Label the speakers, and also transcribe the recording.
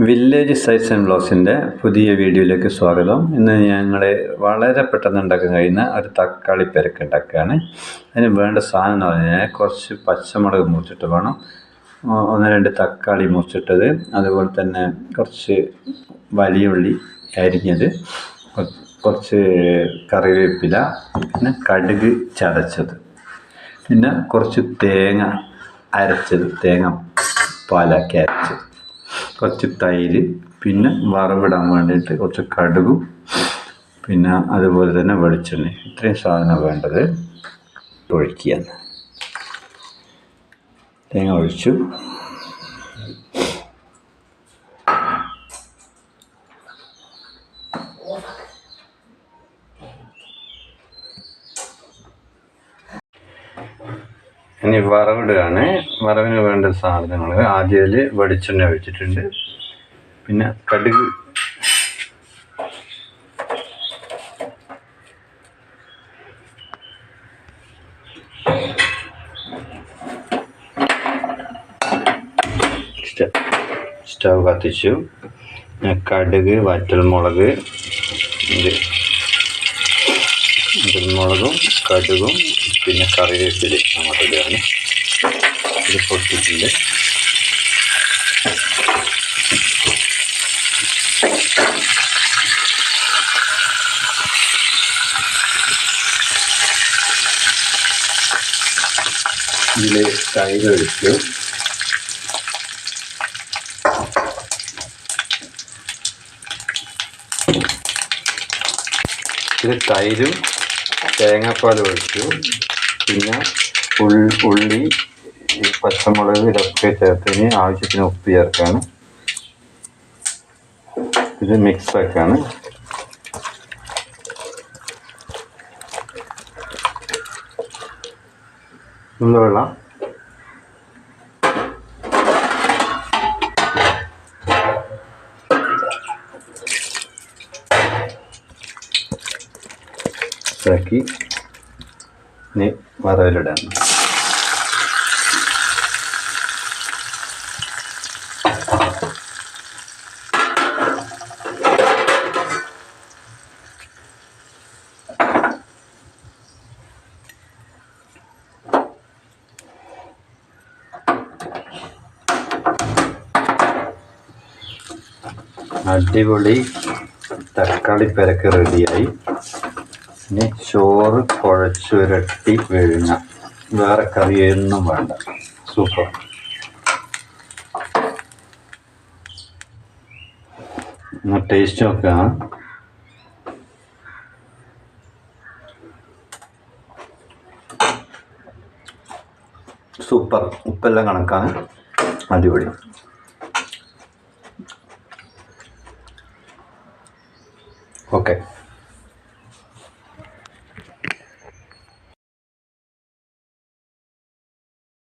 Speaker 1: Village sites and ബ്ലോസിന്റെ പുതിയ വീഡിയോയിലേക്ക് സ്വാഗതം. ഇന്ന് ഞങ്ങൾ വളരെ പെട്ടെന്ന് ഉണ്ടാക്കാൻ കഴിയുന്ന ഒരു തക്കാളി പെരക്ക് ഉണ്ടാക്കുകയാണ്. അതിന് വേണ്ട സാധനം എന്ന് പറഞ്ഞാൽ കുറച്ച് പച്ചമുളക് മുറിച്ചിട്ട് വേണം. ഒന്ന് രണ്ട് തക്കാളി മുറിച്ചിട്ടത്. അതുപോലെ തന്നെ കുറച്ച് വലിയ ഉള്ളി അരിഞ്ഞത് കുറച്ച് കറിവേപ്പില പിന്നെ കടുക് ചതച്ചത്. പിന്നെ കുറച്ച് തേങ്ങ അരച്ചത്. തേങ്ങ പാലാക്കി അരച്ചത്. കുറച്ച് തൈര് പിന്നെ വറവിടാൻ വേണ്ടിയിട്ട് കുറച്ച് കടുകും പിന്നെ അതുപോലെ തന്നെ വെളിച്ചെണ്ണ. ഇത്രയും സാധനം വേണ്ടത് ഒഴിക്കുകയാണ്. തേങ്ങ ഒഴിച്ചു. ഇനി വറവിടുകയാണ്. വറവിന് വേണ്ട സാധനങ്ങൾ ആദ്യം വെളിച്ചെണ്ണ വെച്ചിട്ടുണ്ട് പിന്നെ കടുക്. സ്റ്റ- സ്റ്റവ് കത്തിച്ചു. കടുക് വറ്റൽമുളക് വറ്റൽമുളകും കടുകും പിന്നെ കറിവേപ്പില അങ്ങോട്ട് ഇടുകയാണ് ഇത് പൊട്ടിട്ടുണ്ട്. ഇതിൽ തൈര് ഒഴിക്കും ഇത് തൈരും തേങ്ങാപ്പാൽ ഒഴിച്ചു. പിന്നെ ഉള്ളി പച്ചമുളക് ഇതൊക്കെ ചേർത്തതിന് ആവശ്യത്തിന് ഉപ്പ് ചേർക്കാണ്. ഇത് മിക്സ് ആക്കാണ് ഉള്ള വെള്ളം ഇതാക്കി ഇനി വറവിലിടാണ് അടിപൊളി തക്കാളി പെരക്ക് റെഡിയായി ഇനി ചോറ് കുഴച്ചുരട്ടി വിഴുങ്ങ. വേറെ കറിയൊന്നും വേണ്ട. സൂപ്പർ. ഒന്ന് ടേസ്റ്റ് നോക്കാം സൂപ്പർ. ഉപ്പെല്ലാം കണക്കാണ്. അടിപൊളി. ഓക്കെ.